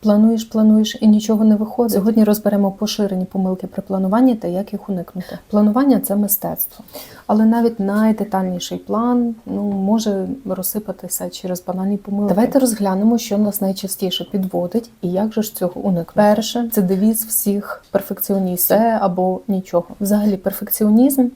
Плануєш, плануєш і нічого не виходить. Сьогодні розберемо поширені помилки при плануванні та як їх уникнути. Планування це мистецтво, але навіть найдетальніший план ну може розсипатися через банальні помилки. Давайте розглянемо, що нас найчастіше підводить і як же ж цього уникнути. Перше це девіз всіх перфекціоністів Все або нічого. Взагалі, перфекціонізм.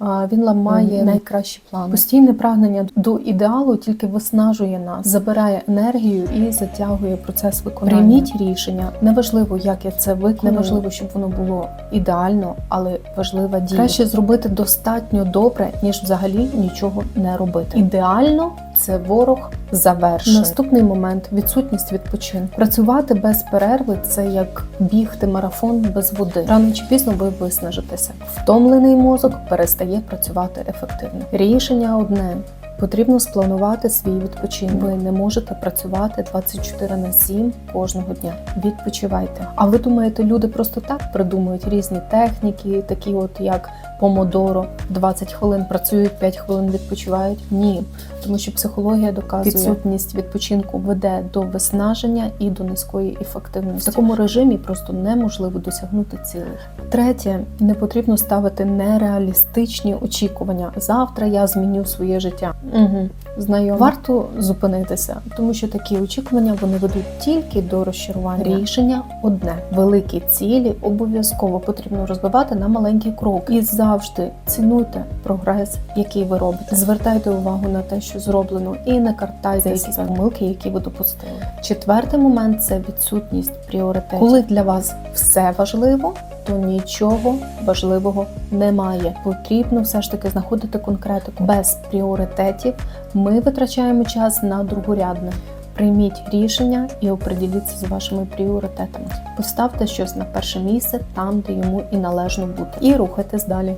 Він ламає найкращі плани. Постійне прагнення до ідеалу тільки виснажує нас, забирає енергію і затягує процес виконання. Прийміть рішення. Неважливо, як я це виконую, неважливо, щоб воно було ідеально, але важлива дія. Краще зробити достатньо добре, ніж взагалі нічого не робити. Ідеально це ворог завершує. Наступний момент відсутність відпочинку. Працювати без перерви це як бігти марафон без води. Рано чи пізно ви виснажитеся. Втомлений мозок перестає працювати ефективно. Рішення одне. Потрібно спланувати свій відпочинок. Ви не можете працювати 24 на 7 кожного дня. Відпочивайте. А ви думаєте, люди просто так придумують різні техніки, такі от як помодоро, 20 хвилин працюють, 5 хвилин відпочивають? Ні, тому що психологія доказує, відсутність відпочинку веде до виснаження і до низької ефективності. В такому режимі просто неможливо досягнути цілей. Третє, не потрібно ставити нереалістичні очікування. Завтра я зміню своє життя. 嗯哼。Знайомо. Варто зупинитися, тому що такі очікування вони ведуть тільки до розчарування. Рішення одне: великі цілі обов'язково потрібно розбивати на маленькі кроки. І завжди цінуйте прогрес, який ви робите. Звертайте увагу на те, що зроблено, і не картайте якісь помилки, які ви допустили. Четвертий момент це відсутність пріоритетів. Коли для вас все важливо, то нічого важливого немає. Потрібно все ж таки знаходити конкретику. Без пріоритетів ми витрачаємо час на другорядне. Прийміть рішення і оприділіться з вашими пріоритетами. Поставте щось на перше місце там, де йому і належно бути, і рухайтесь далі.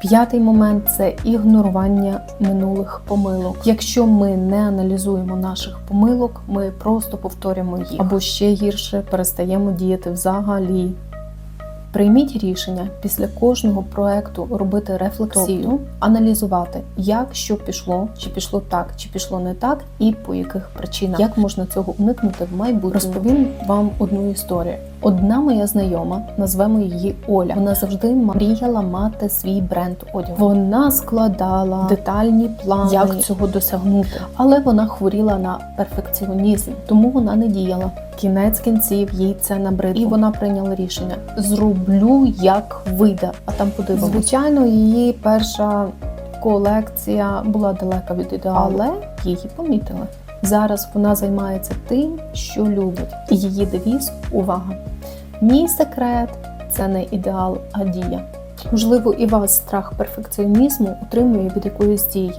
П'ятий момент це ігнорування минулих помилок. Якщо ми не аналізуємо наших помилок, ми просто повторюємо їх або ще гірше перестаємо діяти взагалі. Прийміть рішення після кожного проекту робити рефлексію, аналізувати, як що пішло, чи пішло так, чи пішло не так, і по яких причинах. Як можна цього уникнути в майбутньому? Розповім вам одну історію. Одна моя знайома, назвемо її Оля. Вона завжди мріяла мати свій бренд одягу. Вона складала детальні плани, як цього досягнути, але вона хворіла на перфекціонізм, тому вона не діяла. Кінець кінців їй це набридло. І вона прийняла рішення: зроблю як вийде, а там подивимося. Звичайно, її перша колекція була далека від ідеалу, але її помітили. Зараз вона займається тим, що любить. І її девіз увага. Мій секрет це не ідеал, а дія. Можливо, і вас страх перфекціонізму утримує від якоїсь дії,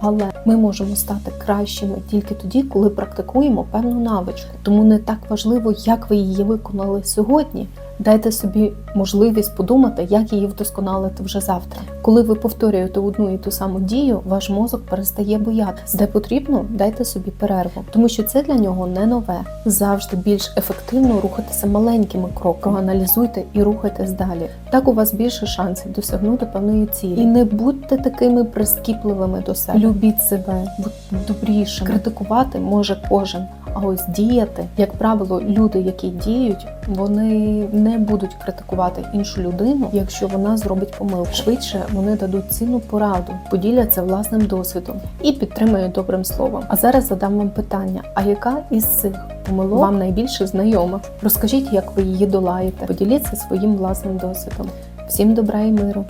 але ми можемо стати кращими тільки тоді, коли практикуємо певну навичку. Тому не так важливо, як ви її виконали сьогодні. Дайте собі можливість подумати, як її вдосконалити вже завтра. Коли ви повторюєте одну і ту саму дію, ваш мозок перестає боятися. Де потрібно, дайте собі перерву, тому що це для нього не нове. Завжди більш ефективно рухатися маленькими кроками. Аналізуйте і рухайтесь далі. Так у вас більше шансів досягнути певної цілі. І не будьте такими прискіпливими до себе. Любіть себе, будьте добрішими. Критикувати може кожен. А ось діяти, як правило, люди, які діють, вони не будуть критикувати іншу людину, якщо вона зробить помилку. Швидше вони дадуть цінну пораду, поділяться власним досвідом і підтримають добрим словом. А зараз задам вам питання: а яка із цих помилок вам найбільше знайома? Розкажіть, як ви її долаєте. Поділіться своїм власним досвідом. Всім добра і миру!